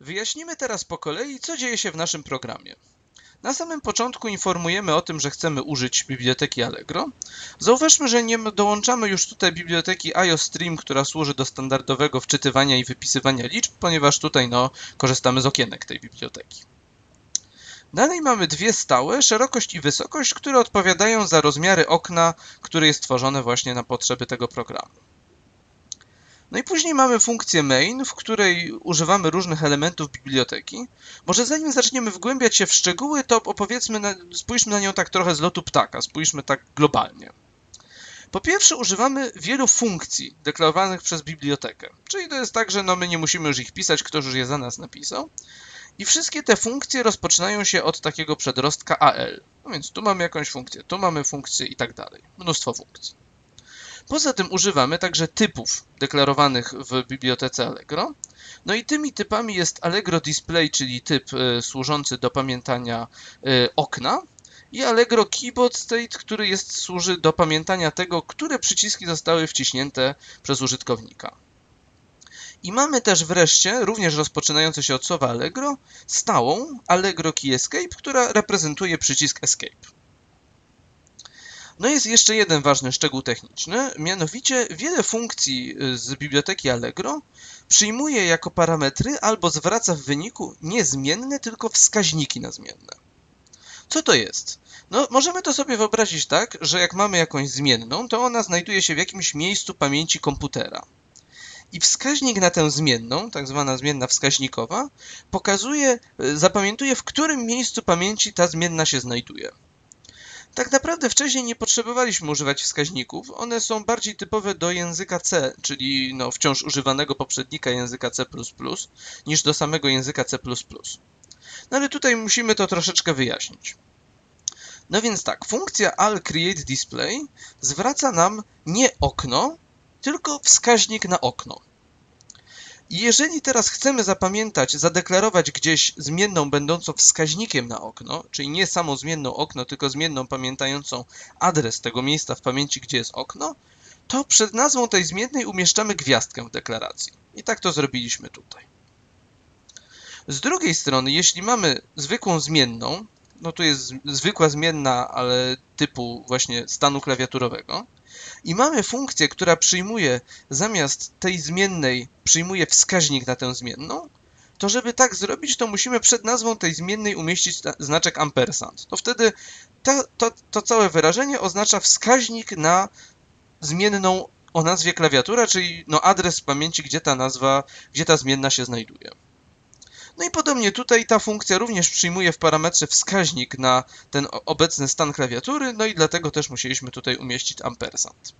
Wyjaśnimy teraz po kolei, co dzieje się w naszym programie. Na samym początku informujemy o tym, że chcemy użyć biblioteki Allegro. Zauważmy, że nie dołączamy już tutaj biblioteki IOStream, która służy do standardowego wczytywania i wypisywania liczb, ponieważ tutaj no, korzystamy z okienek tej biblioteki. Dalej mamy dwie stałe, szerokość i wysokość, które odpowiadają za rozmiary okna, które jest tworzone właśnie na potrzeby tego programu. No i później mamy funkcję main, w której używamy różnych elementów biblioteki. Może zanim zaczniemy wgłębiać się w szczegóły, to opowiedzmy, na, spójrzmy na nią tak trochę z lotu ptaka, spójrzmy tak globalnie. Po pierwsze używamy wielu funkcji deklarowanych przez bibliotekę, czyli to jest tak, że no my nie musimy już ich pisać, ktoś już je za nas napisał. I wszystkie te funkcje rozpoczynają się od takiego przedrostka AL. No więc tu mamy jakąś funkcję, tu mamy funkcję i tak dalej. Mnóstwo funkcji. Poza tym używamy także typów deklarowanych w bibliotece Allegro. No i tymi typami jest Allegro Display, czyli typ y, służący do pamiętania y, okna i Allegro Keyboard State, który jest, służy do pamiętania tego, które przyciski zostały wciśnięte przez użytkownika. I mamy też wreszcie, również rozpoczynający się od słowa Allegro, stałą Allegro Key Escape, która reprezentuje przycisk Escape. No jest jeszcze jeden ważny szczegół techniczny, mianowicie wiele funkcji y, z biblioteki Allegro przyjmuje jako parametry albo zwraca w wyniku nie zmienne, tylko wskaźniki na zmienne. Co to jest? No, możemy to sobie wyobrazić tak, że jak mamy jakąś zmienną, to ona znajduje się w jakimś miejscu pamięci komputera. I wskaźnik na tę zmienną, tak zwana zmienna wskaźnikowa, pokazuje, y, zapamiętuje w którym miejscu pamięci ta zmienna się znajduje. Tak naprawdę wcześniej nie potrzebowaliśmy używać wskaźników. One są bardziej typowe do języka C, czyli no, wciąż używanego poprzednika języka C++, niż do samego języka C++. No ale tutaj musimy to troszeczkę wyjaśnić. No więc tak, funkcja allCreateDisplay zwraca nam nie okno, tylko wskaźnik na okno. Jeżeli teraz chcemy zapamiętać, zadeklarować gdzieś zmienną będącą wskaźnikiem na okno, czyli nie samą zmienną okno, tylko zmienną pamiętającą adres tego miejsca w pamięci, gdzie jest okno, to przed nazwą tej zmiennej umieszczamy gwiazdkę w deklaracji. I tak to zrobiliśmy tutaj. Z drugiej strony, jeśli mamy zwykłą zmienną, no tu jest zwykła zmienna, ale typu właśnie stanu klawiaturowego, i mamy funkcję, która przyjmuje zamiast tej zmiennej, przyjmuje wskaźnik na tę zmienną, to żeby tak zrobić, to musimy przed nazwą tej zmiennej umieścić znaczek ampersand. To wtedy to, to, to całe wyrażenie oznacza wskaźnik na zmienną o nazwie klawiatura, czyli no adres w pamięci, gdzie ta nazwa, gdzie ta zmienna się znajduje. No i podobnie tutaj ta funkcja również przyjmuje w parametrze wskaźnik na ten obecny stan klawiatury, no i dlatego też musieliśmy tutaj umieścić ampersand.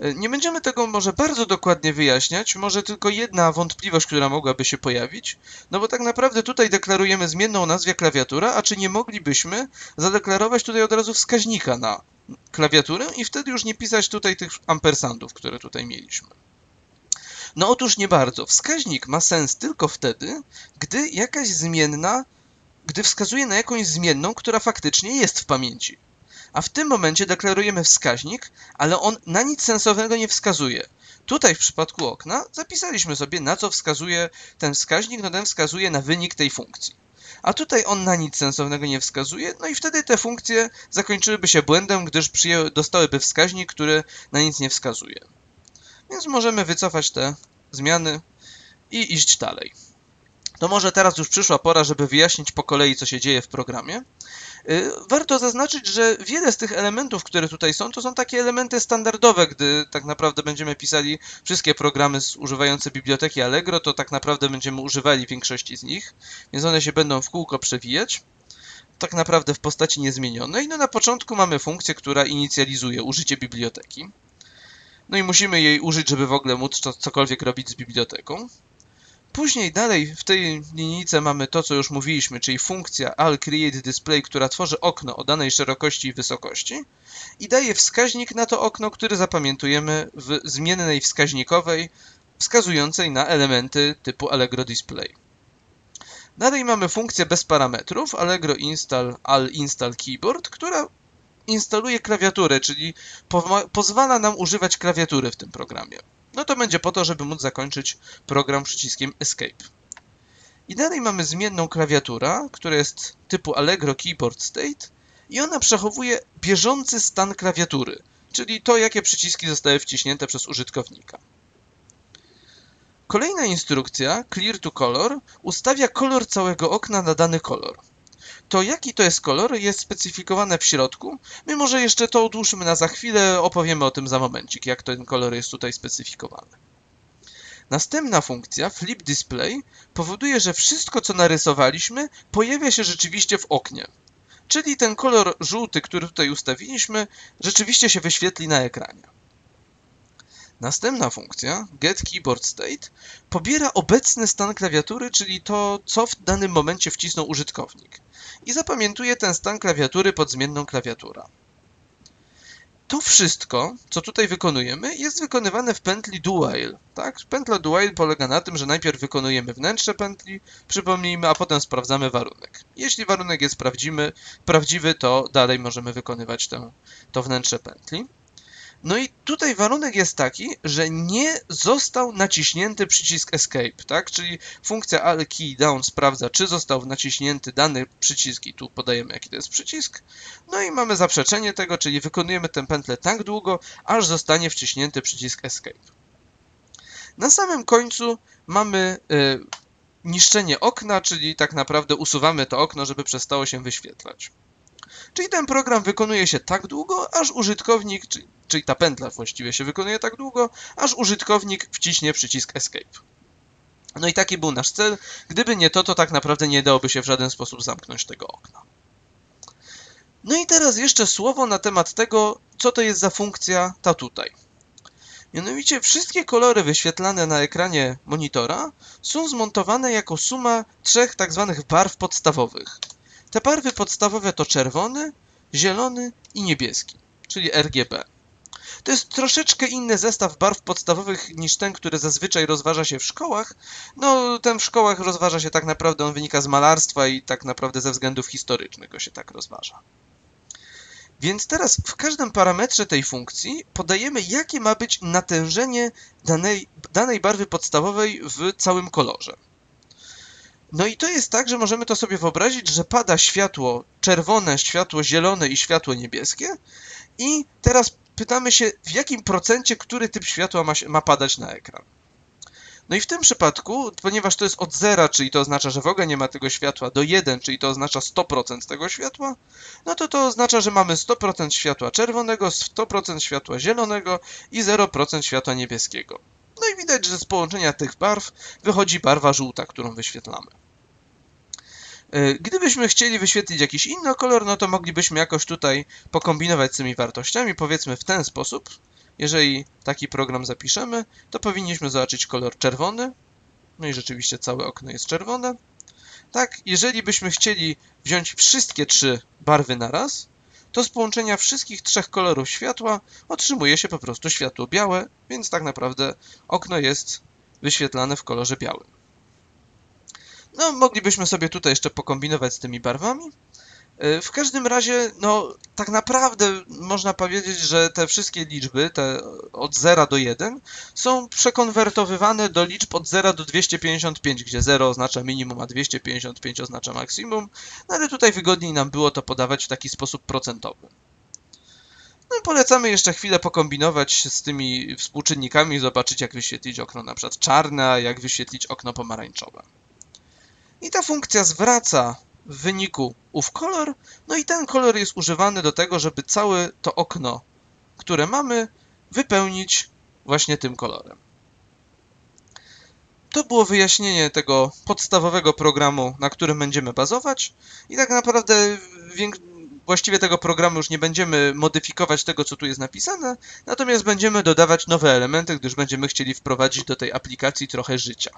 E, nie będziemy tego może bardzo dokładnie wyjaśniać, może tylko jedna wątpliwość, która mogłaby się pojawić, no bo tak naprawdę tutaj deklarujemy zmienną nazwie klawiatura, a czy nie moglibyśmy zadeklarować tutaj od razu wskaźnika na klawiaturę i wtedy już nie pisać tutaj tych ampersandów, które tutaj mieliśmy. No otóż nie bardzo. Wskaźnik ma sens tylko wtedy, gdy jakaś zmienna, gdy wskazuje na jakąś zmienną, która faktycznie jest w pamięci. A w tym momencie deklarujemy wskaźnik, ale on na nic sensownego nie wskazuje. Tutaj w przypadku okna zapisaliśmy sobie na co wskazuje ten wskaźnik, no ten wskazuje na wynik tej funkcji. A tutaj on na nic sensownego nie wskazuje, no i wtedy te funkcje zakończyłyby się błędem, gdyż dostałyby wskaźnik, który na nic nie wskazuje. Więc możemy wycofać te zmiany i iść dalej. To może teraz już przyszła pora, żeby wyjaśnić po kolei, co się dzieje w programie. Y, warto zaznaczyć, że wiele z tych elementów, które tutaj są, to są takie elementy standardowe, gdy tak naprawdę będziemy pisali wszystkie programy używające biblioteki Allegro, to tak naprawdę będziemy używali większości z nich, więc one się będą w kółko przewijać tak naprawdę w postaci niezmienionej. No na początku mamy funkcję, która inicjalizuje użycie biblioteki. No i musimy jej użyć, żeby w ogóle móc cokolwiek robić z biblioteką. Później dalej w tej linijce mamy to, co już mówiliśmy, czyli funkcja allCreateDisplay, która tworzy okno o danej szerokości i wysokości i daje wskaźnik na to okno, który zapamiętujemy w zmiennej wskaźnikowej wskazującej na elementy typu Allegro Display. Dalej mamy funkcję bez parametrów Allegro install która instaluje klawiaturę, czyli po pozwala nam używać klawiatury w tym programie. No to będzie po to, żeby móc zakończyć program przyciskiem Escape. I dalej mamy zmienną klawiatura, która jest typu Allegro Keyboard State i ona przechowuje bieżący stan klawiatury, czyli to, jakie przyciski zostały wciśnięte przez użytkownika. Kolejna instrukcja, Clear to Color, ustawia kolor całego okna na dany kolor. To jaki to jest kolor jest specyfikowane w środku. My może jeszcze to odłóżmy na za chwilę, opowiemy o tym za momencik, jak ten kolor jest tutaj specyfikowany. Następna funkcja, Flip Display, powoduje, że wszystko co narysowaliśmy pojawia się rzeczywiście w oknie. Czyli ten kolor żółty, który tutaj ustawiliśmy, rzeczywiście się wyświetli na ekranie. Następna funkcja, Get Keyboard State, pobiera obecny stan klawiatury, czyli to, co w danym momencie wcisnął użytkownik. I zapamiętuje ten stan klawiatury pod zmienną klawiatura. To wszystko, co tutaj wykonujemy, jest wykonywane w pętli while. Tak? Pętla while polega na tym, że najpierw wykonujemy wnętrze pętli, przypomnijmy, a potem sprawdzamy warunek. Jeśli warunek jest prawdziwy, prawdziwy to dalej możemy wykonywać tę, to wnętrze pętli. No i tutaj warunek jest taki, że nie został naciśnięty przycisk Escape, tak? Czyli funkcja Alt key down sprawdza, czy został naciśnięty dany przycisk i tu podajemy, jaki to jest przycisk. No i mamy zaprzeczenie tego, czyli wykonujemy tę pętlę tak długo, aż zostanie wciśnięty przycisk Escape. Na samym końcu mamy y, niszczenie okna, czyli tak naprawdę usuwamy to okno, żeby przestało się wyświetlać. Czyli ten program wykonuje się tak długo, aż użytkownik, czyli, czyli ta pętla właściwie się wykonuje tak długo, aż użytkownik wciśnie przycisk Escape. No i taki był nasz cel. Gdyby nie to, to tak naprawdę nie dałoby się w żaden sposób zamknąć tego okna. No i teraz jeszcze słowo na temat tego, co to jest za funkcja ta tutaj. Mianowicie wszystkie kolory wyświetlane na ekranie monitora są zmontowane jako suma trzech tak zwanych barw podstawowych. Te barwy podstawowe to czerwony, zielony i niebieski, czyli RGB. To jest troszeczkę inny zestaw barw podstawowych niż ten, który zazwyczaj rozważa się w szkołach. No, ten w szkołach rozważa się tak naprawdę, on wynika z malarstwa i tak naprawdę ze względów historycznych go się tak rozważa. Więc teraz w każdym parametrze tej funkcji podajemy, jakie ma być natężenie danej, danej barwy podstawowej w całym kolorze. No i to jest tak, że możemy to sobie wyobrazić, że pada światło czerwone, światło zielone i światło niebieskie i teraz pytamy się, w jakim procencie który typ światła ma, ma padać na ekran. No i w tym przypadku, ponieważ to jest od zera, czyli to oznacza, że w ogóle nie ma tego światła, do 1, czyli to oznacza 100% tego światła, no to to oznacza, że mamy 100% światła czerwonego, 100% światła zielonego i 0% światła niebieskiego. No i widać, że z połączenia tych barw wychodzi barwa żółta, którą wyświetlamy. E, gdybyśmy chcieli wyświetlić jakiś inny kolor, no to moglibyśmy jakoś tutaj pokombinować z tymi wartościami, powiedzmy w ten sposób. Jeżeli taki program zapiszemy, to powinniśmy zobaczyć kolor czerwony. No i rzeczywiście całe okno jest czerwone. Tak, jeżeli byśmy chcieli wziąć wszystkie trzy barwy naraz, to z połączenia wszystkich trzech kolorów światła otrzymuje się po prostu światło białe, więc tak naprawdę okno jest wyświetlane w kolorze białym. No, moglibyśmy sobie tutaj jeszcze pokombinować z tymi barwami. E, w każdym razie, no, tak naprawdę można powiedzieć, że te wszystkie liczby, te od 0 do 1, są przekonwertowywane do liczb od 0 do 255, gdzie 0 oznacza minimum, a 255 oznacza maksimum, no ale tutaj wygodniej nam było to podawać w taki sposób procentowy. No, polecamy jeszcze chwilę pokombinować z tymi współczynnikami, zobaczyć jak wyświetlić okno na przykład czarne, a jak wyświetlić okno pomarańczowe. I ta funkcja zwraca w wyniku ów kolor, no i ten kolor jest używany do tego, żeby całe to okno, które mamy, wypełnić właśnie tym kolorem. To było wyjaśnienie tego podstawowego programu, na którym będziemy bazować i tak naprawdę właściwie tego programu już nie będziemy modyfikować tego, co tu jest napisane, natomiast będziemy dodawać nowe elementy, gdyż będziemy chcieli wprowadzić do tej aplikacji trochę życia.